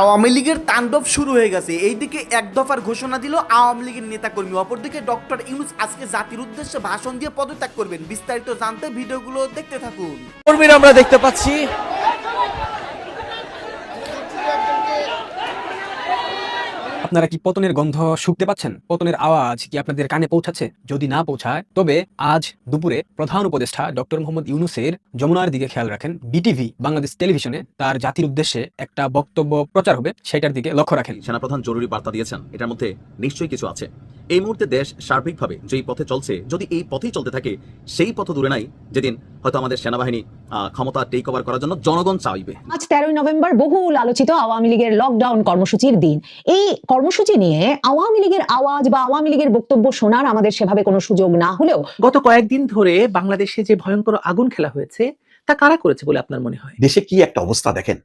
আওয়ামী লীগের তাণ্ডব শুরু হয়ে গেছে। এইদিকে এক দফার ঘোষণা দিল আওয়ামী লীগের নেতাকর্মী, অপরদিকে ডক্টর ইউনুস আজকে জাতির উদ্দেশ্যে ভাষণ দিয়ে পদত্যাগ করবেন। বিস্তারিত জানতে ভিডিওগুলো দেখতে থাকুন। কর্মীরা আমরা দেখতে পাচ্ছি। আপনারা কি পতনের গন্ধ শুকতে পাচ্ছেন? পতনের আওয়াজ কি আপনাদের কানে পৌঁছাচ্ছে? যদি না পৌঁছায়, তবে আজ দুপুরে প্রধান উপদেষ্টা ডক্টর মোহাম্মদ ইউনুসের যমুনার দিকে খেয়াল রাখেন। বিটিভি, বাংলাদেশ টেলিভিশনে তার জাতির উদ্দেশ্যে একটা বক্তব্য প্রচার হবে, সেটার দিকে লক্ষ্য রাখেন। সেনাপ্রধান জরুরি বার্তা দিয়েছেন, এটার মধ্যে নিশ্চয়ই কিছু আছে। এই মুহূর্তে দেশ সার্বিকভাবে যেই পথে চলছে যদি এই পথেই চলতে থাকে সেই পথ দূরে নাই যেদিন হয়তো আমাদের সেনাবাহিনী ক্ষমতা টেক ওভার করার জন্য জনগণ চাইবে। আজ তেরোই নভেম্বর বহুল আলোচিত আওয়ামী লীগের লকডাউন কর্মসূচির দিন। এই কর্মসূচি নিয়ে আওয়ামী লীগের আওয়াজ বা আওয়ামী লীগের বক্তব্য শোনার আমাদের সেভাবে কোনো সুযোগ না হলেও গত কয়েকদিন ধরে বাংলাদেশে যে ভয়ঙ্কর আগুন খেলা হয়েছে তা কারা করেছে বলে আপনার মনে হয়? দেশে কি একটা অবস্থা দেখেন?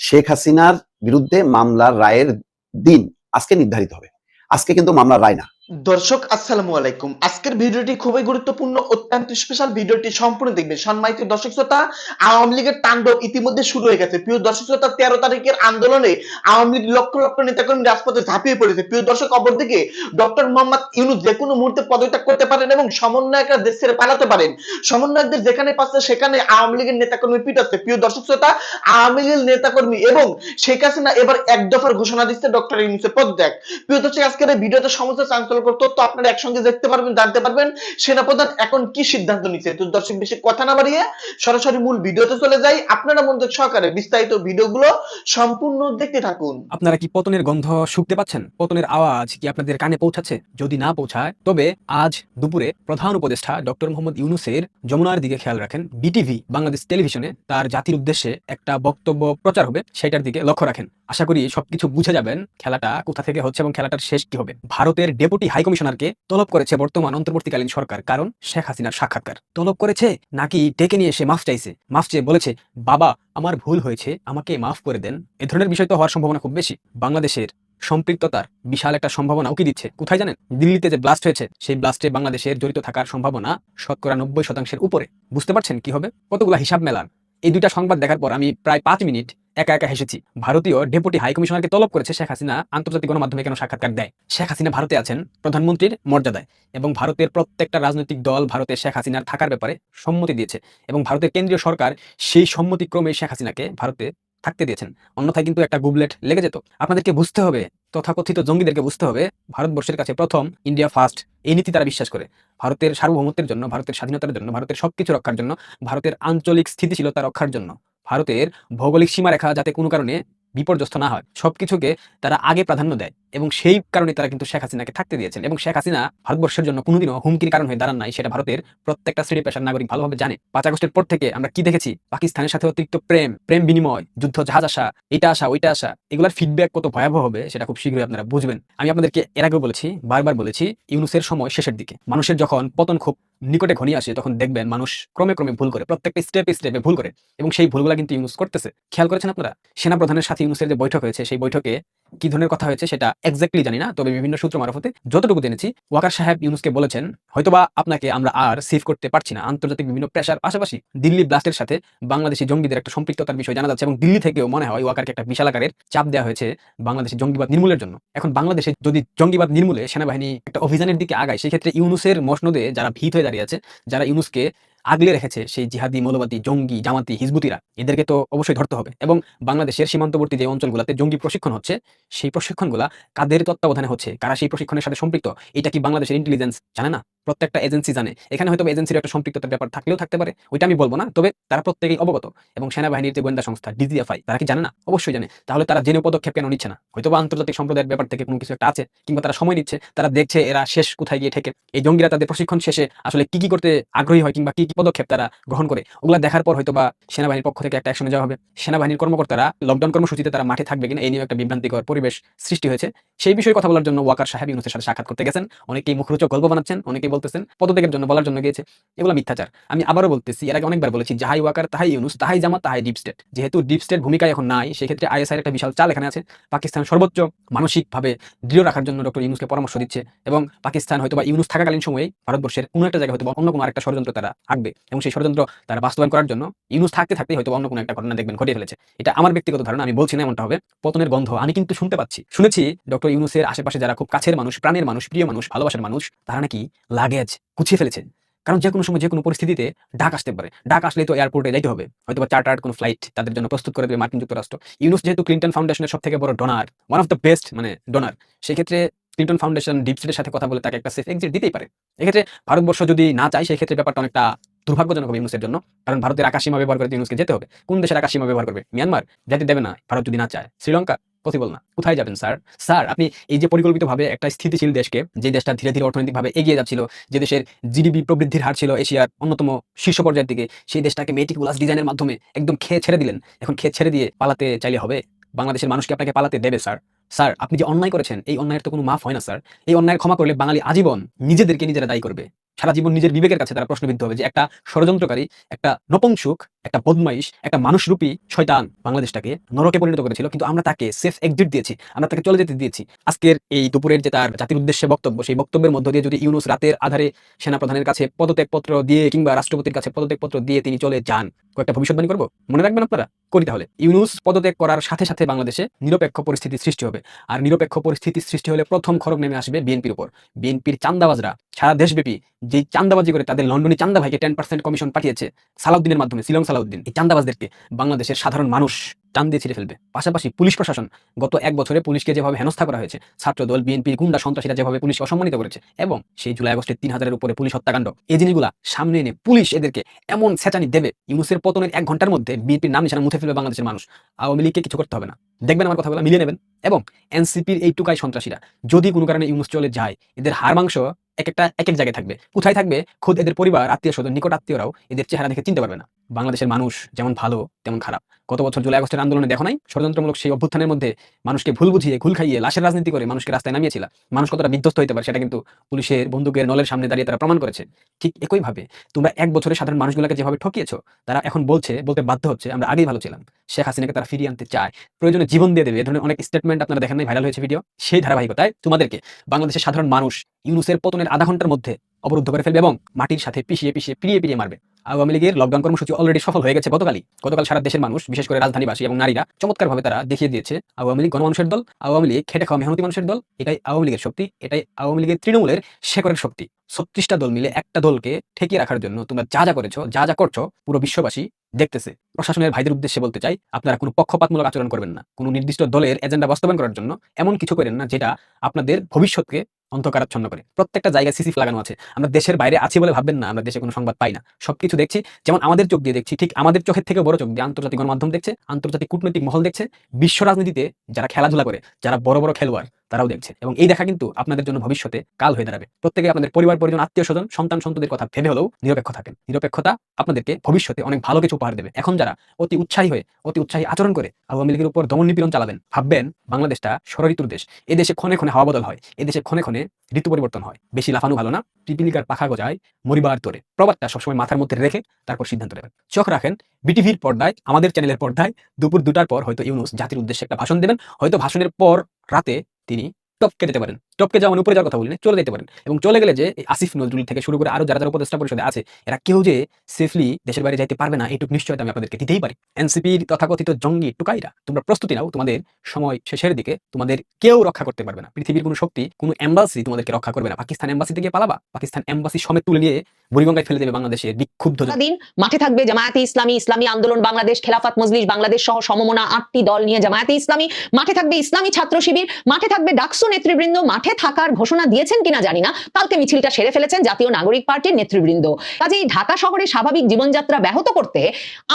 শেখ হাসিনার বিরুদ্ধে মামলার রায়ের দিন আজকে নির্ধারিত হবে। আজকে কিন্তু মামলা রায় না। দর্শক, আসসালামু আলাইকুম। আজকের ভিডিওটি খুবই গুরুত্বপূর্ণ, অত্যন্ত স্পেশাল ভিডিওটি সম্পূর্ণ দেখবেন। সম্মানিত দর্শক শ্রোতা, আওয়ামী লীগের তাণ্ডব ইতিমধ্যে শুরু হয়ে গেছে। প্রিয় দর্শক শ্রোতা, তেরো তারিখের আন্দোলনে আওয়ামী লীগ লক্ষ লক্ষ নেতাকর্মী রাজপথে ঝাঁপিয়ে পড়েছে। প্রিয় দর্শক, অপরদিকে ডক্টর মোহাম্মদ ইউনুস যে কোনো মুহূর্তে পদত্যাগ করতে পারেন এবং সমন্বয়করা দেশ ছেড়ে পালাতে পারেন। সমন্বয়কদের যেখানে পাচ্ছে, সেখানে আওয়ামী লীগের নেতাকর্মী পিটাচ্ছে। প্রিয় দর্শক শ্রোতা, আওয়ামী লীগের নেতাকর্মী এবং শেখ হাসিনা এবার এক দফার ঘোষণা দিচ্ছে ডক্টর ইউনুসের পদত্যাগ। প্রিয় দর্শক, আজকের ভিডিওতে সমস্ত চাঞ্চল্যকর তথ্য আপনারা একসঙ্গে দেখতে পারবেন, জানতে পারবেন। সেনাপ্রধান এখন কি সিদ্ধান্ত নিচ্ছে? তো দর্শক বেশি কথা না বাড়িয়ে সরাসরি মূল ভিডিওতে চলে যাই। আপনারা মনোযোগ সহকারে বিস্তারিত ভিডিওগুলো সম্পূর্ণ দেখতে থাকুন। আপনারা কি পতনের গন্ধ শুকতে পাচ্ছেন? পতনের আওয়াজ কি আপনাদের কানে পৌঁছাচ্ছে? যদি না পৌঁছায়, তবে আজ দুপুরে প্রধান উপদেষ্টা ডক্টর মোহাম্মদ ইউনুসের যমুনার দিকে খেয়াল রাখেন। বিটিভি, বাংলাদেশ টেলিভিশনে তার জাতির উদ্দেশ্যে একটা বক্তব্য প্রচার হবে, সেটার দিকে লক্ষ্য রাখেন। আশা করি সবকিছু বুঝে যাবেন, খেলাটা কোথা থেকে হচ্ছে এবং খেলাটার শেষ কি হবে। ভারতের ডেপুটি হাই কমিশনারকে তলব করেছে বর্তমান অন্তর্বর্তীকালীন সরকার, কারণ শেখ হাসিনার সাক্ষাৎকার। তলব করেছে নাকি ডেকে নিয়ে এসে মাফ চাইছে? মাফ চেয়ে বলেছে, বাবা, আমার ভুল হয়েছে, আমাকে মাফ করে দেন। এ ধরনের বিষয় তো হওয়ার সম্ভাবনা খুব বেশি। বাংলাদেশের সম্পৃক্ততার বিশাল একটা সম্ভাবনা উকি দিচ্ছে? কোথায় জানেন? দিল্লিতে যে ব্লাস্ট হয়েছে, সেই ব্লাস্টে বাংলাদেশের জড়িত থাকার সম্ভাবনা শতকরা নব্বই শতাংশের উপরে। বুঝতে পারছেন কি হবে? কতগুলো হিসাব মেলান এই দুইটা সংবাদ দেখার পর আমি প্রায় পাঁচ মিনিট একা একা হেসেছি। ভারতীয় ডেপুটি হাই কমিশনারকে তলব করেছে শেখ হাসিনা আন্তর্জাতিক গণমাধ্যমে কেন সাক্ষাৎকার দেয়? শেখ হাসিনা ভারতে আছেন প্রধানমন্ত্রীর মর্যাদায় এবং ভারতের প্রত্যেকটা রাজনৈতিক দল ভারতে শেখ হাসিনার থাকার ব্যাপারে সম্মতি দিয়েছে এবং ভারতের কেন্দ্রীয় সরকার সেই সম্মতিক্রমে শেখ হাসিনাকে ভারতে থাকতে দিয়েছেন। অন্যথায় কিন্তু একটা গুবলেট লেগে যেত। আপনাদেরকে বুঝতে হবে, তথাকথিত জঙ্গিদেরকে বুঝতে হবে, ভারতবর্ষের কাছে প্রথম ইন্ডিয়া ফার্স্ট এই নীতি তারা বিশ্বাস করে। ভারতের সার্বভৌমত্বের জন্য, ভারতের স্বাধীনতার জন্য, ভারতের সবকিছু রক্ষার জন্য, ভারতের আঞ্চলিক স্থিতিশীলতা রক্ষার জন্য। ভারতের ভৌগোলিক সীমারেখা যাতে কোনো কারণে বিপর্যস্ত না হয় সব কিছুকে তারা আগে প্রাধান্য দেয়। এবং সেই কারণে তারা কিন্তু শেখ হাসিনাকে থাকতে দিয়েছেন। এবং শেখ হাসিনা ভারতবর্ষের জন্য কোনোদিনও হুমকির কারণ হয়ে দাঁড়ান নাই, সেটা ভারতের প্রত্যেকটা শ্রেণি পেশার নাগরিক ভালোভাবে জানে। পাঁচ আগস্টের পর থেকে আমরা কি দেখেছি? পাকিস্তানের সাথে অতিরিক্ত প্রেম প্রেম বিনিময়, যুদ্ধ, জাহাজ আসা, এটা আসা, ওইটা আসা, এগুলোর ফিডব্যাক কত ভয়াবহ হবে, সেটা খুব শীঘ্রই আপনারা বুঝবেন। আমি আপনাদেরকে এর আগেও বলেছি, বারবার বলেছি, ইউনুসের সময় শেষের দিকে। মানুষের যখন পতন খুব নিকটে ঘনিয়ে আসে, তখন দেখবেন মানুষ ক্রমে ক্রমে ভুল করে, প্রত্যেকটা স্টেপে স্টেপে ভুল করে। এবং সেই ভুলগুলো কিন্তু ইউনুস করতেছে। খেয়াল করেছেন আপনারা? সেনাপ্রধানের সাথে ইউনুসের যে বৈঠক হয়েছে, সেই বৈঠকে কি ধরনের কথা হয়েছে সেটা এক্স্যাক্টলি জানি না, তবে বিভিন্ন সূত্র মারফতে যতটুকু জেনেছি, ওয়াকার সাহেব ইউনুসকে বলেছেন, হয়তোবা আপনাকে আমরা আর সেভ করতে পারছি না। আন্তর্জাতিক বিভিন্ন প্রেশার পাশাপাশি দিল্লি ব্লাস্টের সাথে বাংলাদেশি জঙ্গিদের একটা সম্পৃক্ততার বিষয় জানা যাচ্ছে এবং দিল্লি থেকেও মনে হয় ওয়াকারকে একটা বিশাল আকারের চাপ দেওয়া হয়েছে বাংলাদেশের জঙ্গিবাদ নির্মূলের জন্য। এখন বাংলাদেশে যদি জঙ্গিবাদ নির্মূলে সেনাবাহিনী একটা অভিযানের দিকে আগায়, সেক্ষেত্রে ইউনুসের মসনদে যারা ভীত হয়ে দাঁড়িয়ে আছে, যারা ইউনুসকে আগলে রেখেছে সেই জিহাদি, মৌলবাদী, জঙ্গি, জামাতি, হিজবুতিরা। এদেরকে তো অবশ্যই ধরতে হবে। এবং বাংলাদেশের সীমান্তবর্তী যে অঞ্চলগুলোতে জঙ্গি প্রশিক্ষণ হচ্ছে, সেই প্রশিক্ষণগুলা কাদের তত্ত্বাবধানে হচ্ছে? কারা সেই প্রশিক্ষণের সাথে সম্পৃক্ত? এটা কি বাংলাদেশের ইন্টেলিজেন্স জানে না? প্রত্যেকটা এজেন্সি জানে। এখানে হয়তো এজেন্সির একটা সম্পৃক্ততার ব্যাপার থাকলেও থাকতে পারে, ওইটা আমি বলব না, তবে তারা প্রত্যেকেই অবগত। এবং সেনাবাহিনীর যে গোয়েন্দা সংস্থা ডিজিএফআই তারা কি জানে না? অবশ্যই জানে। তাহলে তারা জেনে পদক্ষেপ কেন নিচ্ছে না? হয়তো আন্তর্জাতিক সম্প্রদায়ের ব্যাপার থেকে কোনো কিছু একটা আছে, কিংবা তারা সময় নিচ্ছে, তারা দেখছে এরা শেষ কোথায় গিয়ে ঠেকে এই জঙ্গিরা তাদের প্রশিক্ষণ শেষে আসলে কি কি করতে আগ্রহী হয়, কিংবা কি কি পদক্ষেপ তারা গ্রহণ করে, ওগুলা দেখার পর হয়তো বা সেনাবাহিনীর পক্ষ থেকে একটা অ্যাকশনে যাওয়া হবে। সেনাবাহিনীর কর্মকর্তারা লকডাউন কর্মসূচিতে তারা মাঠে থাকবে কিনা এই নিয়ে একটা বিভ্রান্তিকর পরিবেশ সৃষ্টি হয়েছে। সেই বিষয়ে কথা বলার জন্য ওয়াকার সাহেব ইউনুসের সাথে সাক্ষাৎ করতে গেছেন। অনেকেই মুখরোচক গল্প বানাচ্ছেন, অনেকেই বলতেছেন, পদত্যাগের জন্য বলার জন্য গিয়েছে। এগুলো মিথ্যাচার। আমি আবারও বলতেছি, এর আগে অনেকবার বলেছি যাহাই ওয়াকার, তাহাই ইউনুস, তাহাই জামা তাহাই ডিপ স্টেট। যেহেতু ডিপ স্টেট ভূমিকা এখন নাই, সেক্ষেত্রে আইএসআই একটা বিশাল চাল এখানে আছে। পাকিস্তান সর্বোচ্চ মানসিকভাবে দৃঢ় রাখার জন্য ডক্টর ইউনুসকে পরামর্শ দিচ্ছে এবং পাকিস্তান হয়তো বা ইউনুস থাকাকালীন সময়ে ভারতবর্ষের কোনো একটা জায়গায় হয়তো অন্য কোনো আরেকটা ষড়যন্ত্র তারা আঁকবে এবং সেই ষড়যন্ত্র তারা বাস্তবায়ন করার জন্য ইউনুস থাকতে থাকতে হয়তো অন্য কোনো একটা ঘটনা দেখবেন, ঘটিয়ে ফেলেছে। এটা আমার ব্যক্তিগত ধারণা, আমি বলছি না এমনটা হবে। পতনের গন্ধ, আমি কিন্তু শুনতে পাচ্ছি। শুনেছি ডক্টর ইউনুসের আশেপাশে যারা খুব কাছের মানুষ, প্রাণের মানুষ, প্রিয় মানুষ, ভালোবাসার মানুষ, তারা নাকি লাগেজ গুছিয়ে ফেলেছে। কারণ যে কোনো সময় যে কোনো পরিস্থিতিতে ডাক আসতে পারে। ডাক আসলে তো এয়ারপোর্টে যাইতে হবে। হয়তো বা চার্টার্ড কোনো ফ্লাইট তাদের জন্য প্রস্তুত করে দেবে মার্কিন যুক্তরাষ্ট্র। ইউনুস যেহেতু ক্লিন্টন ফাউন্ডেশনের সব থেকে বড় donor one of the best মানে ডোনার সেক্ষেত্রে ক্লিন্টন ফাউন্ডেশন ডিপ স্টেটের সাথে কথা বলে তাকে একটা সেফ এক্সিট দিতেই পারে। এক্ষেত্রে ভারতবর্ষ যদি না চায় সেই ক্ষেত্রে ব্যাপারটা অনেকটা দুর্ভাগ্যজনক হবে ইউনুসের জন্য। কারণ ভারতের আকাশসীমা ব্যবহার করে ইউনুসকে যেতে হবে। কোন দেশের আকাশসীমা ব্যবহার করবে? মিয়ানমার যেতে দেবে না। ভারত যদি না চায়। শ্রীলঙ্কা? পসিবল না। কোথায় যাবেন, স্যার? স্যার, আপনি এই যে পরিকল্পিতভাবে একটা স্থিতিশীল দেশকে, যে দেশটা ধীরে ধীরে অর্থনৈতিকভাবে এগিয়ে যাচ্ছিল, যে দেশের জিডিপি প্রবৃদ্ধির হার ছিল এশিয়ার অন্যতম শীর্ষ পর্যায়ের দিকে, সেই দেশটাকে মেটিকুলাস ডিজাইনের মাধ্যমে একদম খেয়ে ছেড়ে দিলেন। এখন খেয়ে ছেড়ে দিয়ে পালাতে চাইলে হবে? বাংলাদেশের মানুষকে আপনাকে পালাতে দেবে, স্যার? স্যার, আপনি যে অন্যায় করেছেন, এই অন্যায়ের তো কোনো মাফ হয় না, স্যার। এই অন্যায়ের ক্ষমা করলে বাঙালি আজীবন নিজেদেরকে নিজেরা দায়ী করবে। সারা জীবন নিজের বিবেকের কাছে তারা প্রশ্নবিদ্ধ হবে যে একটা ষড়যন্ত্রকারী, একটা নপংসুক, একটা বদমাইশ, একটা মানুষরূপী শয়তান বাংলাদেশটাকে নরকে পরিণত করেছিল। কিন্তু আমরা তাকে সেফ এক্সিট দিয়েছি, আমরা তাকে চলে যেতে দিয়েছি। আজকের এই দুপুরের যে তার জাতির উদ্দেশ্যে বক্তব্য, সেই বক্তব্যের মধ্য দিয়ে যদি ইউনুস রাতের আধারে সেনাপ্রধানের কাছে পদত্যাগপত্র দিয়ে কিংবা রাষ্ট্রপতির কাছে পদত্যাগপত্র দিয়ে তিনি চলে যান, কয়েকটা ভবিষ্যৎবাণী করব? মনে রাখবেন আপনারা? করি তাহলে। ইউনুস পদত্যাগ করার সাথে সাথে বাংলাদেশে নিরপেক্ষ পরিস্থিতি সৃষ্টি হবে। আর নিরপেক্ষ পরিস্থিতি সৃষ্টি হলে প্রথম খরক নেমে আসবে বিএনপির উপর। বিএনপির চান্দাবাজরা সারা দেশব্যাপী যে চান্দাবাজি করে তাদের লন্ডনী চান্দা ভাইকে টেন পার্সেন্ট কমিশন পাঠিয়েছে সালাউদ্দিনের মাধ্যমে, শিলং সালাউদ্দিন। এই চান্দাবাজদেরকে বাংলাদেশের সাধারণ মানুষ টান দিয়ে ছিঁড়ে ফেলবে। পাশাপাশি পুলিশ প্রশাসন গত এক বছরে পুলিশকে যেভাবে হেনস্থা করা হয়েছে, ছাত্রদল, বিএনপি, গুন্ডা, সন্ত্রাসীরা যেভাবে পুলিশকে অসম্মানিত করেছে এবং সেই জুলাই আগস্টের তিন হাজারের উপরে পুলিশ হত্যাকাণ্ড, এই জিনিসগুলা সামনে এনে পুলিশ এদেরকে এমন সেচানি দেবে, ইউনুসের পতনের এক ঘণ্টার মধ্যে বিএনপির নাম নিশানা মুছে ফেলবে বাংলাদেশের মানুষ। আওয়ামী লীগকে কিছু করতে হবে না। দেখবেন আমার কথাগুলো, মিলিয়ে নেবেন। এবং এনসিপির এই টুকাই সন্ত্রাসীরা, যদি কোনো কারণে ইউনুস চলে যায়, এদের হাড় মাংস এক একটা এক এক জায়গায় থাকবে। কোথায় থাকবে? খুদ এদের পরিবার, আত্মীয় স্বজন, নিকট আত্মীয়রাও এদের চেহারা দেখে চিনতে পারবে না। বাংলাদেশের মানুষ যেমন ভালো, তেমন খারাপ। গত বছর জুলাই আগস্টের আন্দোলনে দেখো নাই? ষড়যন্ত্রমূলক সেই অভ্যুত্থানের মধ্যে মানুষকে ভুল বুঝিয়ে ঘুল খাইয়ে, লাশের রাজনীতি করে মানুষকে রাস্তায় নামিয়েছিল। মানুষ কতটা বিধ্বস্ত হতে পারে সেটা কিন্তু পুলিশের বন্দুকের নলের সামনে দাঁড়িয়ে তারা প্রমাণ করেছে। ঠিক একইভাবে তোমরা এক বছরে সাধারণ মানুষগুলোকে যেভাবে ঠকিয়েছো, তারা এখন বলছে, বলতে বাধ্য হচ্ছে, আমরা আগেই ভালো ছিলাম। শেখ হাসিনাকে তারা ফিরিয়ে আনতে চায়। প্রয়োজনে জীবন দিয়ে দেবে। এ ধরনের অনেক স্টেটমেন্ট আপনারা দেখেন নাই ভাইরাল হয়েছে ভিডিও সেই ধারাবাহিকতায় তোমাদেরকে বাংলাদেশের সাধারণ মানুষ ইউনুসের পতনের আধা ঘণ্টার মধ্যে অবরুদ্ধ করে ফেলবে এবং মাটির সাথে পিছিয়ে পিছিয়ে পিড়িয়ে পিড়িয়ে মারবে। আওয়ামী লীগের লকডাউন কর্মসূচি অলরেডি সফল হয়ে গেছে গতকালই। গতকাল সারা দেশের মানুষ, বিশেষ করে রাজধানীবাসী এবং নারীরা, চমৎকারভাবে তারা দেখিয়ে দিয়েছে আওয়ামী লীগ গণমানুষের দল, আওয়ামী লীগ খেটে খাওয়া মেহনতি মানুষের দল, এটাই আওয়ামী লীগের শক্তি, এটাই আওয়ামী লীগের তৃণমূলের শেকরের শক্তি। ছত্রিশটা দল মিলে একটা দলকে ঠেকিয়ে রাখার জন্য তোমরা যা যা করেছ, যা যা করছ, পুরো বিশ্ববাসী দেখতেছে। প্রশাসনের ভাইদের উদ্দেশ্যে বলতে চাই, আপনারা কোনো পক্ষপাতমূলক আচরণ করবেন না। কোনো নির্দিষ্ট দলের এজেন্ডা বাস্তবায়ন করার জন্য এমন কিছু করেন না যেটা আপনাদের ভবিষ্যৎকে অন্ধকারাচ্ছন্ন করে। প্রত্যেকটা জায়গায় সিসিফ লাগানো আছে। আমরা দেশের বাইরে আছি বলে ভাববেন না, আমরা দেশে কোনো সংবাদ পাই না। সবকিছু দেখছি, যেমন আমাদের চোখ দিয়ে দেখছি, ঠিক আমাদের চোখের থেকে বড় চোখ দিয়ে আন্তর্জাতিক গণমাধ্যম দেখছে, আন্তর্জাতিক কূটনৈতিক মহল দেখছে। বিশ্ব রাজনীতিতে যারা খেলাধুলা করে, যারা বড় বড় খেলোয়াড় তারাও দেখছে এবং এই দেখা কিন্তু আপনাদের জন্য ভবিষ্যতে কাল হয়ে দাঁড়াবে। প্রত্যেকে আপনাদের পরিবার, পরিজন আত্মীয় স্বজন সন্তান, সন্ততির কথা ভেবে হলেও নিরপেক্ষ থাকেন। নিরপেক্ষতা আপনাদেরকে ভবিষ্যতে অনেক ভালো কিছু উপহার দেবে। এখন যারা অতি উৎসাহী হয়ে, অতি উৎসাহী আচরণ করে আওয়ামী লীগের উপর দমন নিপীড়ন চালাবেন, ভাববেন বাংলাদেশটা ষড়ঋতুর দেশ। এদেশে ক্ষণে ক্ষণে হাওয়া বদল হয় এদেশে ক্ষণে ক্ষণে ঋতু পরিবর্তন হয়। বেশি লাফানো ভালো না, পিপিলিকার পাখা গজায় মরিবার তোরে। প্রবাদটা সবসময় মাথার মধ্যে রেখে তারপর সিদ্ধান্ত নেবেন। চোখ রাখেন, বিটিভির পর্দায়, আমাদের চ্যানেলের পর্দায় দুপুর দুটার পর হয়তো ইউনুস জাতির উদ্দেশ্যে একটা ভাষণ দেবেন। হয়তো ভাষণের পর রাতে তিনি টপকে যেতে পারেন। টপকে যাওয়া মানে উপরে যাওয়ার কথা বলিনি চলে যেতে পারেন। এবং চলে গেলে যে আসিফ নজরুল থেকে শুরু করে আরও যারা যারা উপদেষ্টা পরিষদে আছে, এরা কেউ যে সেফলি দেশের বাইরে যাইতে পারবে না এইটুকু নিশ্চয়তা আমি আপনাদেরকে দিতেই পারি। এনসিপির তথাকথিত জঙ্গি টুকাইরা, তোমরা প্রস্তুতি নাও, তোমাদের সময় শেষের দিকে তোমাদের কেউ রক্ষা করতে পারবে না। পৃথিবীর কোনো শক্তি, কোনো এম্বাসি তোমাদেরকে রক্ষা করবে না। পাকিস্তান এম্বাসি থেকে পালাবা, পাকিস্তান এম্বাসি সমেত তুলে নিয়ে বুড়িগঙ্গায় ফেলে দেবে বাংলাদেশের বিক্ষুব্ধ দিন মাঠে থাকবে জামায়াতে ইসলামী ইসলামী আন্দোলন, বাংলাদেশ, খেলাফত, মজলিস, বাংলাদেশ সহ সমমনা আটটি দল নিয়ে জামায়াতে ইসলামী। মাঠে থাকবে ইসলামী ছাত্র শিবির, মাঠে থাকবে ডাকসু নেতৃবৃন্দ মাঠে থাকার ঘোষণা দিয়েছেন কিনা জানি না। কালকে মিছিলটা সেরে ফেলেছেন জাতীয় নাগরিক পার্টির নেতৃবৃন্দ। কাজেই ঢাকা শহরে স্বাভাবিক জীবনযাত্রা ব্যাহত করতে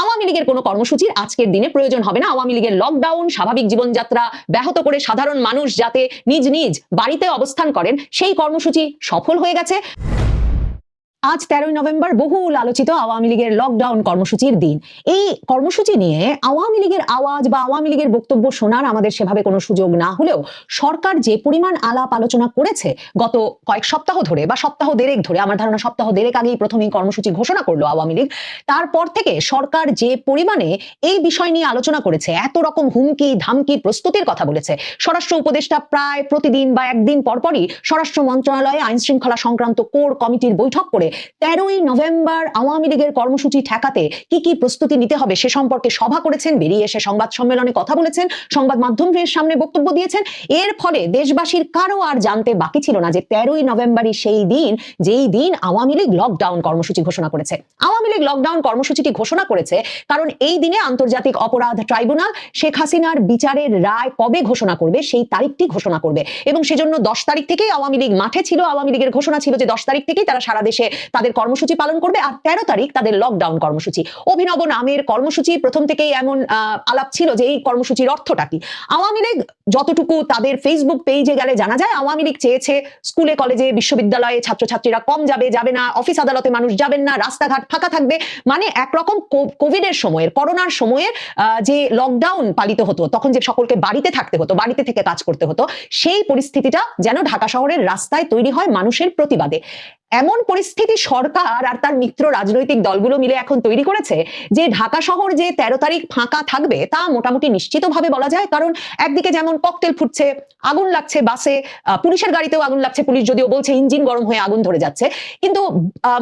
আওয়ামী লীগের কোনো কর্মসূচির আজকের দিনে প্রয়োজন হবে না। আওয়ামী লীগের লকডাউন স্বাভাবিক জীবনযাত্রা ব্যাহত করে সাধারণ মানুষ যাতে নিজ নিজ বাড়িতে অবস্থান করেন, সেই কর্মসূচি সফল হয়ে গেছে। আজ তেরোই নভেম্বর বহুল আলোচিত আওয়ামী লীগের লকডাউন কর্মসূচির দিন। এই কর্মসূচি নিয়ে আওয়ামী লীগের আওয়াজ বা আওয়ামী লীগের বক্তব্য শোনার আমাদের সেভাবে কোনো সুযোগ না হলেও সরকার যে পরিমাণ আলাপ আলোচনা করেছে গত কয়েক সপ্তাহ ধরে বা সপ্তাহ দেড়েক ধরে, আমার ধারণা সপ্তাহ দেড়েক আগেই প্রথমেই কর্মসূচি ঘোষণা করল আওয়ামী লীগ, তারপর থেকে সরকার যে পরিমাণে এই বিষয় নিয়ে আলোচনা করেছে, এত রকম হুমকি, ধামকি প্রস্তুতির কথা বলেছে। স্বরাষ্ট্র উপদেষ্টা প্রায় প্রতিদিন বা একদিন পরপরই স্বরাষ্ট্র মন্ত্রণালয়ে আইন শৃঙ্খলা সংক্রান্ত কোর কমিটির বৈঠক করে তেরোই নভেম্বর আওয়ামী লীগের কর্মসূচি ঠেকাতে কি কি প্রস্তুতি নিতে হবে সে সম্পর্কে সভা করেছেন, বেরিয়ে এসে সংবাদ সম্মেলনে কথা বলেছেন, সংবাদ মাধ্যমের সামনে বক্তব্য দিয়েছেন। এর ফলে দেশবাসীর কারও আর জানতে বাকি ছিল না যে তেরোই নভেম্বরই সেই দিন, যেই দিন আওয়ামী লীগ লকডাউন কর্মসূচি ঘোষণা করেছে। আওয়ামী লীগ লকডাউন কর্মসূচিটি ঘোষণা করেছে কারণ এই দিনে আন্তর্জাতিক অপরাধ ট্রাইব্যুনাল শেখ হাসিনার বিচারের রায় কবে ঘোষণা করবে, সেই তারিখটি ঘোষণা করবে। এবং সেজন্য দশ তারিখ থেকেই আওয়ামী লীগ মাঠে ছিল, আওয়ামী লীগের ঘোষণা ছিল যে দশ তারিখ থেকেই তারা সারা দেশে তাদের কর্মসূচি পালন করবে আর তেরো তারিখ তাদের লকডাউন কর্মসূচি। অভিনব নামের কর্মসূচি প্রথম থেকেই এমন আলাপ ছিল যে এই কর্মসূচির অর্থটা কি? আওয়ামী লীগ যতটুকু তাদের ফেসবুক পেজে গেলে জানা যায়, আওয়ামী লীগ চেয়েছে স্কুলে, কলেজে, বিশ্ববিদ্যালয়ে ছাত্রছাত্রীরা কম যাবে যাবে না অফিস আদালতে মানুষ যাবেন না, রাস্তাঘাট ফাঁকা থাকবে। মানে একরকম কোভিডের সময়ের করোনার সময়ের যে লকডাউন পালিত হতো, তখন যে সকলকে বাড়িতে থাকতে হতো, বাড়িতে থেকে কাজ করতে হতো, সেই পরিস্থিতিটা যেন ঢাকা শহরের রাস্তায় তৈরি হয় মানুষের প্রতিবাদে। এমন পরিস্থিতি সরকার আর তার মিত্র রাজনৈতিক দলগুলো মিলে এখন তৈরি করেছে যে ঢাকা শহর যে তেরো তারিখ ফাঁকা থাকবে তা মোটামুটি নিশ্চিতভাবে বলা যায়। কারণ একদিকে যেমন ককটেল ফুটছে, আগুন লাগছে বাসে পুলিশের গাড়িতেও আগুন লাগছে, পুলিশ যদিও বলছে ইঞ্জিন গরম হয়ে আগুন ধরে যাচ্ছে। কিন্তু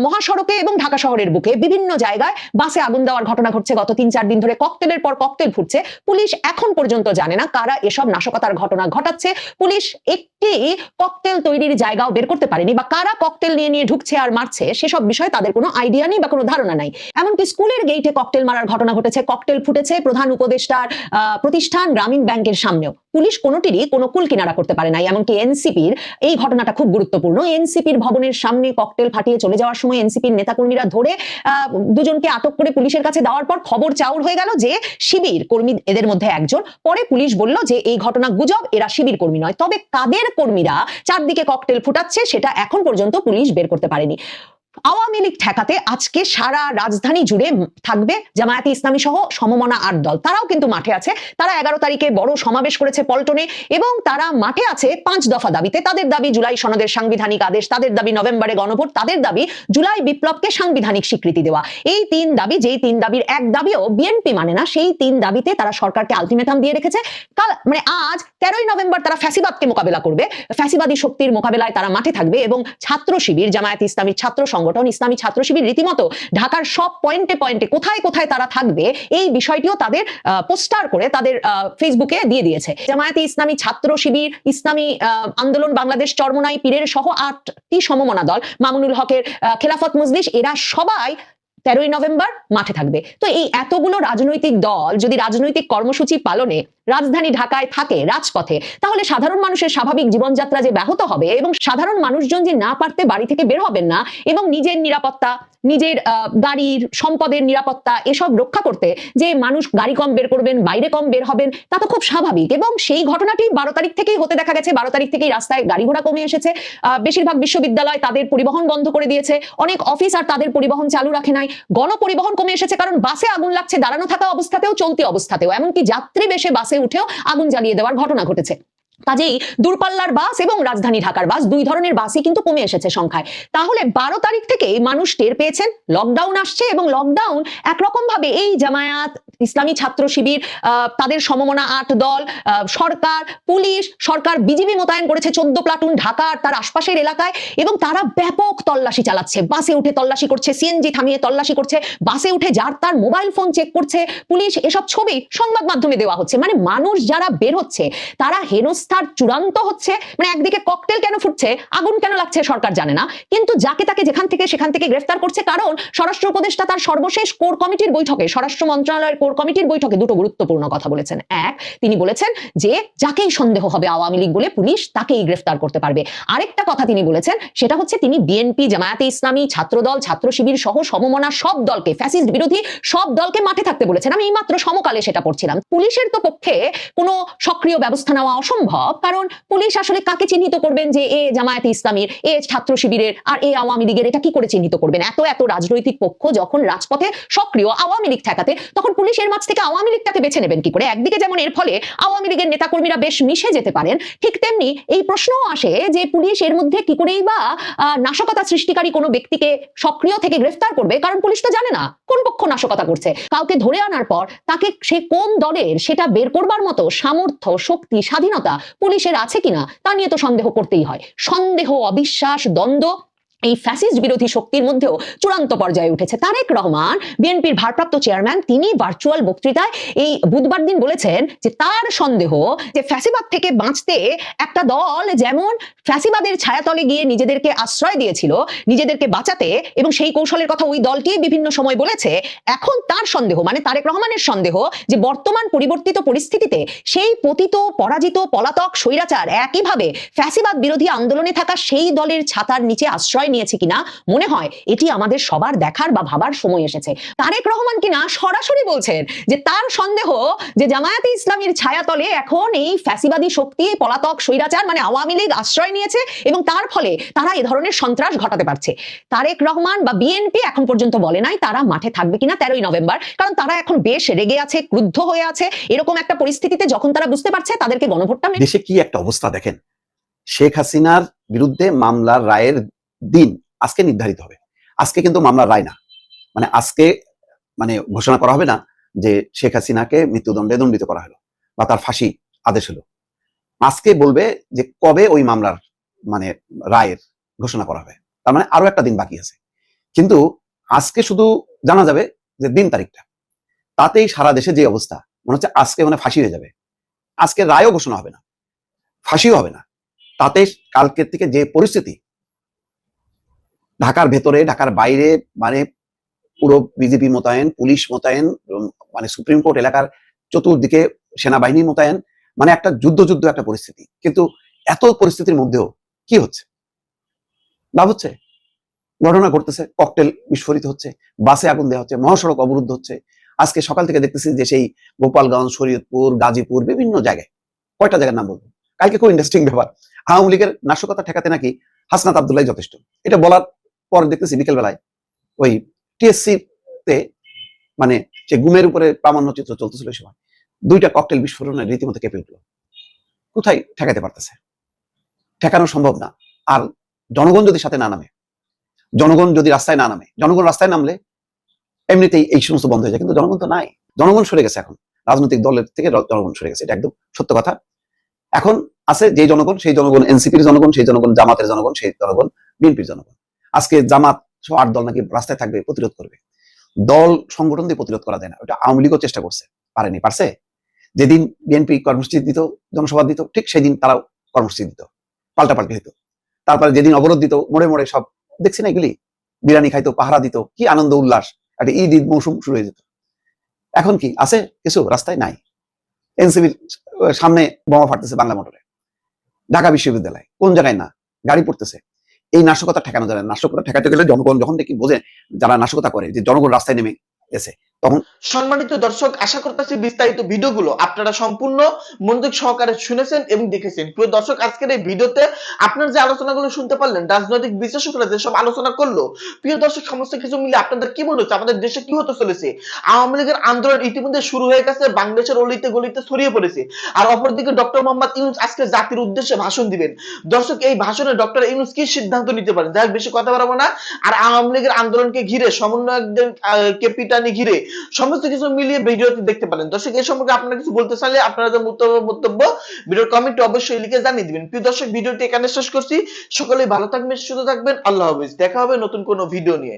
মহাসড়কে এবং ঢাকা শহরের বুকে বিভিন্ন জায়গায় বাসে আগুন দেওয়ার ঘটনা ঘটছে। গত তিন চার দিন ধরে ককটেলের পর ককটেল ফুটছে। পুলিশ এখন পর্যন্ত জানে না কারা এসব নাশকতার ঘটনা ঘটাচ্ছে। পুলিশ একটি ককটেল তৈরির জায়গাও বের করতে পারেনি বা কারা ককটেল নিয়ে নিয়ে ঢুকছে আর মারছে, সেসব বিষয়ে তাদের কোনো আইডিয়া নেই বা কোনো ধারণা নাই। এমনকি স্কুলের গেইটে ককটেল মারার ঘটনা ঘটেছে ককটেল ফুটেছে প্রধান উপদেষ্টার প্রতিষ্ঠান গ্রামীণ ব্যাংকের সামনেও। পুলিশ কোনোটিরই কোনো কুল কিনারা করতে পারে নাই, এমনকি এনসিপির এই ঘটনাটা খুব গুরুত্বপূর্ণ। এনসিপির ভবনের সামনে ককটেল ফাটিয়ে চলে যাওয়ার সময় এনসিপির নেতাকর্মীরা ধরে দুজনকে আটক করে পুলিশের কাছে দেওয়ার পর খবর চাউর হয়ে গেল যে শিবির কর্মী এদের মধ্যে একজন। পরে পুলিশ বলল যে এই ঘটনা গুজব, এরা শিবির কর্মী নয়। তবে কাদের কর্মীরা চারদিকে ককটেল ফুটাচ্ছে, সেটা এখন পর্যন্ত পুলিশ বের করতে পারেনি। আওয়ামী লীগ ঠেকাতে আজকে সারা রাজধানী জুড়ে থাকবে জামায়াতে ইসলামী সহ সমমনা আট দল। তারাও কিন্তু মাঠে আছে। তারা এগারো তারিখে বড় সমাবেশ করেছে পল্টনে এবং তারা মাঠে আছে পাঁচ দফা দাবিতে। তাদের দাবি জুলাই সনদের সাংবিধানিক আদেশ, তাদের দাবি নভেম্বরে গণভোট, তাদের দাবি জুলাই বিপ্লবকে সাংবিধানিক স্বীকৃতি দেওয়া। এই তিন দাবি, যেই তিন দাবির এক দাবিও বিএনপি মানে না, সেই তিন দাবিতে তারা সরকারকে আলটিমেটাম দিয়ে রেখেছে। কাল মানে আজ তেরোই নভেম্বর তারা ফ্যাসিবাদকে মোকাবেলা করবে। ফ্যাসিবাদী শক্তির মোকাবেলায় তারা মাঠে থাকবে এবং ছাত্র শিবির, জামায়াত ইসলামীর ছাত্র সংগঠন ইসলামী ছাত্র শিবির রীতিমতো ঢাকার সব পয়েন্টে পয়েন্টে কোথায় কোথায় তারা থাকবে, এই বিষয়টিও তাদের পোস্টার করে তাদের ফেসবুকে দিয়ে দিয়েছে। জামায়াতে ইসলামী ছাত্র শিবির, ইসলামী আন্দোলন, বাংলাদেশ চরমনাই পীরের সহ আটটি সমমনা দল, মামুনুল হকের খেলাফত মজলিস, এরা সবাই তেরোই নভেম্বর মাঠে থাকবে। তো এই এতগুলো রাজনৈতিক দল যদি রাজনৈতিক কর্মসূচি পালনে রাজধানী ঢাকায় থাকে রাজপথে, তাহলে সাধারণ মানুষের স্বাভাবিক জীবনযাত্রা যে ব্যাহত হবে এবং সাধারণ মানুষজন যে না পারতে বাড়ি থেকে বের হবেন না এবং নিজের নিরাপত্তা, নিজের গাড়ির, সম্পদের নিরাপত্তা এসব রক্ষা করতে যে মানুষ গাড়ি কম বের করবেন, বাইরে কম বের হবেন, তা তো খুব স্বাভাবিক এবং সেই ঘটনাটি বারো তারিখ থেকেই হতে দেখা গেছে। বারো তারিখ থেকেই রাস্তায় গাড়ি ঘোড়া কমে এসেছে। বেশিরভাগ বিশ্ববিদ্যালয় তাদের পরিবহন বন্ধ করে দিয়েছে। অনেক অফিস আর তাদের পরিবহন চালু রাখে নাই। গণপরিবহন কমে এসেছে কারণ বাসে আগুন লাগছে, দাঁড়ানো থাকা অবস্থাতেও, চলতি অবস্থাতেও। এমনকি যাত্রী বেশে বাসে উঠেও আগুন জ্বালিয়ে দেওয়ার ঘটনা ঘটেছে। কাজেই দূরপাল্লার বাস এবং রাজধানী ঢাকার বাস দুই ধরনের বাসই কিন্তু কমে এসেছে সংখ্যায়। তাহলে বারো তারিখ থেকে মানুষ টের পেয়েছেন লকডাউন আসছে এবং লকডাউন একরকম ভাবে এই জামায়াত ইসলামী ছাত্র শিবির তাদের সমমনা আট দল সরকার, পুলিশ, সরকার, বিজিবি মোতায়েন করেছে চোদ্দ প্লাটুন ঢাকা আর তার আশপাশের এলাকায় এবং তারা ব্যাপক তল্লাশি চালাচ্ছে। বাসে উঠে তল্লাশি করছে সিএনজি থামিয়ে তল্লাশি করছে, বাসে উঠে যার তার মোবাইল ফোন চেক করছে, পুলিশ এসব ছবি সংবাদ মাধ্যমে দেওয়া হচ্ছে। মানে মানুষ যারা বের হচ্ছে, তারা হেনস্থার চূড়ান্ত হচ্ছে মানে একদিকে ককটেল কেন ফুটছে, আগুন কেন লাগছে সরকার জানে না, কিন্তু যাকে তাকে যেখান থেকে সেখান থেকে গ্রেফতার করছে কারণ স্বরাষ্ট্র উপদেষ্টা তার সর্বশেষ কোর কমিটির বৈঠকে স্বরাষ্ট্র মন্ত্রণালয়ের কোর কমিটির বৈঠকে দুটো গুরুত্বপূর্ণ কথা বলেছেন। এক, তিনি বলেছেন যে যাকেই সন্দেহ হবে আওয়ামী লীগ বলে পুলিশ তাকেই গ্রেফতার করতে পারবে। আরেকটা কথা তিনি বলেছেন, সেটা হচ্ছে তিনি বিএনপি, জামায়াতে ইসলামী, ছাত্রদল ছাত্র শিবির সহ সমমনা সব দলকে, ফ্যাসিস্ট বিরোধী সব দলকে মাঠে থাকতে বলেছেন। আমি এইমাত্র সমকালে সেটা পড়ছিলাম। পুলিশের তো পক্ষে কোনো সক্রিয় ব্যবস্থা নেওয়া অসম্ভব, কারণ পুলিশ আসলে কাকে চিহ্নিত করবেন যে এ জামায়াতে ইসলামীর, এ ছাত্র শিবিরের আর এ আওয়ামী লীগের, এটা কি করে চিহ্নিত করবেন? এত এত রাজনৈতিক পক্ষ যখন রাজপথে সক্রিয় আওয়ামী লীগ ঠেকাতে, তখন পুলিশের মাঝ থেকে আওয়ামী লীগটাকে বেছে নেবেন কি করে? একদিকে যেমন এর ফলে আওয়ামী লীগের নেতাকর্মীরা বেশ মিশে যেতে পারেন, ঠিক তেমনি এই প্রশ্নও আসে যে পুলিশ এর মধ্যে কি করেই বা নাশকতা সৃষ্টিকারী কোনো ব্যক্তিকে সক্রিয় থেকে গ্রেফতার করবে? কারণ পুলিশ তো জানে না কোন পক্ষ নাশকতা করছে। কাউকে ধরে আনার পর তাকে সে কোন দলের সেটা বের করবার মতো সামর্থ্য, শক্তি, স্বাধীনতা পুলিশের আছে কিনা তা নিয়ে তো সন্দেহ করতেই হয়। সন্দেহ, অবিশ্বাস, দ্বন্দ্ব এই ফ্যাসিস্ট বিরোধী শক্তির মধ্যেও চূড়ান্ত পর্যায়ে উঠেছে। তারেক রহমান, বিএনপির ভারপ্রাপ্ত চেয়ারম্যান তিনি ভার্চুয়াল বক্তৃতায় এই বুধবার দিন বলেছেন যে তার সন্দেহ যে ফ্যাসিবাদ থেকে বাঁচতে একটা দল যেমন ফ্যাসিবাদের ছায়াতলে গিয়ে নিজেদেরকে আশ্রয় দিয়েছিল, নিজেদেরকে বাঁচাতে এবং সেই কৌশলের কথা ওই দলটি বিভিন্ন সময় বলেছে, এখন তার সন্দেহ মানে তারেক রহমানের সন্দেহ যে বর্তমান পরিবর্তিত পরিস্থিতিতে সেই পতিত, পরাজিত, পলাতক, স্বৈরাচার একইভাবে ফ্যাসিবাদ বিরোধী আন্দোলনে থাকা সেই দলের ছাতার নিচে আশ্রয় নিয়েছে কিনা মনে হয় এটি আমাদের সবার দেখার বা ভাবার সময় এসেছে। তারেক রহমান কিনা সরাসরি বলছেন যে তার সন্দেহ যে জামায়াতে ইসলামীর ছায়াতলে এখন এই ফ্যাসিবাদী শক্তি, পলাতক, স্বৈরাচার মানে আওয়ামী লীগ আশ্রয় নিয়েছে এবং তার ফলে তারা এ ধরনের সন্ত্রাস ঘটাতে পারছে। তারেক রহমান বা বিএনপি এখন পর্যন্ত বলে নাই তারা মাঠে থাকবে কিনা তেরোই নভেম্বর, কারণ তারা এখন বেশ রেগে আছে, ক্রুদ্ধ হয়ে আছে। এরকম একটা পরিস্থিতিতে যখন তারা বুঝতে পারছে তাদেরকে গণভোটটা দেশে কি একটা অবস্থা দেখেন? শেখ হাসিনার বিরুদ্ধে মামলার রায়ের দিন আজকে নির্ধারিত হবে। আজকে কিন্তু মামলার রায় না। মানে আজকে মানে ঘোষণা করা হবে না যে শেখ হাসিনাকে মৃত্যুদণ্ডে দণ্ডিত করা হলো বা তার ফাঁসি আদেশ হলো। আজকে বলবে যে কবে ওই মামলার মানে রায়ের ঘোষণা করা হবে। তার মানে আরও একটা দিন বাকি আছে। কিন্তু আজকে শুধু জানা যাবে যে দিন তারিখটা। তাতেই সারা দেশে যে অবস্থা, মনে হচ্ছে আজকে মানে ফাঁসি হয়ে যাবে। আজকে রায়ও ঘোষণা হবে না। ফাঁসিও হবে না। তাতে কালকের থেকে যে পরিস্থিতি ঢাকার ভেতরে, ঢাকার বাইরে মানে পুরো বিজেপি মোতায়েন, পুলিশ মোতায়েন মানে সুপ্রিম কোর্ট এলাকার চতুর্দিকে সেনাবাহিনী মোতায়েন মানে একটা যুদ্ধ যুদ্ধ একটা পরিস্থিতি। কিন্তু এত পরিস্থিতির মধ্যেও কি হচ্ছে? লাভ হচ্ছে? ঘটনা ঘটতেছে ককটেল বিস্ফোরিত হচ্ছে, বাসে আগুন দেওয়া হচ্ছে, মহাসড়ক অবরুদ্ধ হচ্ছে। আজকে সকাল থেকে দেখতেছি যে সেই গোপালগঞ্জ, শরীয়তপুর, গাজীপুর, বিভিন্ন জায়গায়, কয়টা জায়গার নাম বলব? কালকে খুব ইন্টারেস্টিং ব্যাপার। আওয়ামী লীগের নাশকতা ঠেকাতে নাকি হাসনাত আবদুল্লাহ যথেষ্ট। এটা বলার পর দেখতেছি বিকেল বেলায় ওই টিএসসি তে মানে যে গুমের উপরে প্রামাণ্য চিত্র চলতেছিল সময়, দুইটা ককটেল বিস্ফোরণে রীতিমতো কেঁপে উঠল। কোথায় ঠেকাতে পারতেছে? ঠেকানো সম্ভব না। আর জনগণ যদি সাথে না নামে, জনগণ যদি রাস্তায় না নামে, জনগণ রাস্তায় নামলে এমনিতেই এই সমস্ত বন্ধ হয়ে যায়, কিন্তু জনগণ তো নাই। জনগণ সরে গেছে এখন। রাজনৈতিক দলের থেকে জনগণ সরে গেছে, এটা একদম সত্য কথা। এখন আছে যে জনগণ, সেই জনগণ, এনসিপির জনগণ, সেই জনগণ, জামাতের জনগণ, সেই জনগণ, বিএনপির জনগণ। আজকে জামাত সহ আট দল নাকি রাস্তায় থাকবে, প্রতিরোধ করবে। দল সংগঠন দিয়ে প্রতিরোধ করা যায় না। ওটা আওয়ামী লীগও চেষ্টা করছে। পারেনি, পারছে? যেদিন বিএনপি কর্মসূচি দিত, জনসভা দিত, ঠিক সেদিন তারাও কর্মসূচি দিত। পাল্টাপাল্টি হইতো। তারপরে যেদিন অবরোধ দিত, মোড়ে মোড়ে সব দেখছি না এগুলি? বিরিয়ানি খাইতো, পাহারা দিত, কি আনন্দ, উল্লাস। একটা ঈদ ঈদ মৌসুম শুরু হয়ে যেত। এখন কি, আছে কিছু? রাস্তায় নাই। এনসিবির সামনে বোমা ফাটতেছে বাংলা মোটরে। ঢাকা বিশ্ববিদ্যালয়, কোন জায়গায় না? গাড়ি পড়তেছে। এই নাশকতা ঠেকানো যায় না। নাশকতা ঠেকাতে গেলে জনগণ যখন দেখি বোঝে, যারা নাশকতা করে, যে জনগণ রাস্তায় নেমে গেছে সম্মানিত দর্শক, আশা করতেছি বিস্তারিত ভিডিওগুলো আপনারা সম্পূর্ণ মনোযোগ সহকারে শুনেছেন এবং দেখেছেন। প্রিয় দর্শক, আজকের এই ভিডিওতে আপনারা যে আলোচনাগুলো শুনতে পারলেন, রাজনৈতিক বিশ্লেষকরা যেসব আলোচনা করল, প্রিয় দর্শক, সমস্ত কিছু মিলে আপনাদের কি মনে হচ্ছে? আমাদের দেশে কি হতে চলেছে? আওয়ামী লীগের আন্দোলন ইতিমধ্যে শুরু হয়ে গেছে, বাংলাদেশের অলিতে গলিতে ছড়িয়ে পড়েছে। আর অপরদিকে ডক্টর মোহাম্মদ ইউনুস আজকে জাতির উদ্দেশ্যে ভাষণ দিবেন। দর্শক, এই ভাষণে ডক্টর ইউনুস কি সিদ্ধান্ত নিতে পারেন? যাই বেশি কথা বাড়াবো না। আর আওয়ামী লীগের আন্দোলনকে ঘিরে, সমন্বয়কদের কে ঘিরে সমস্ত কিছু মিলিয়ে ভিডিওটি দেখতে পারেন। দর্শক এই সম্পর্কে আপনারা কিছু বলতে চাইলে মন্তব্য মন্তব্য ভিডিওর কমেন্টে অবশ্যই লিখে জানিয়ে দিবেন। প্রিয় দর্শক, ভিডিওটি এখানে শেষ করছি। সকলেই ভালো থাকবেন, সুস্থ থাকবেন। আল্লাহ হাফিজ। দেখা হবে নতুন কোনো ভিডিও নিয়ে।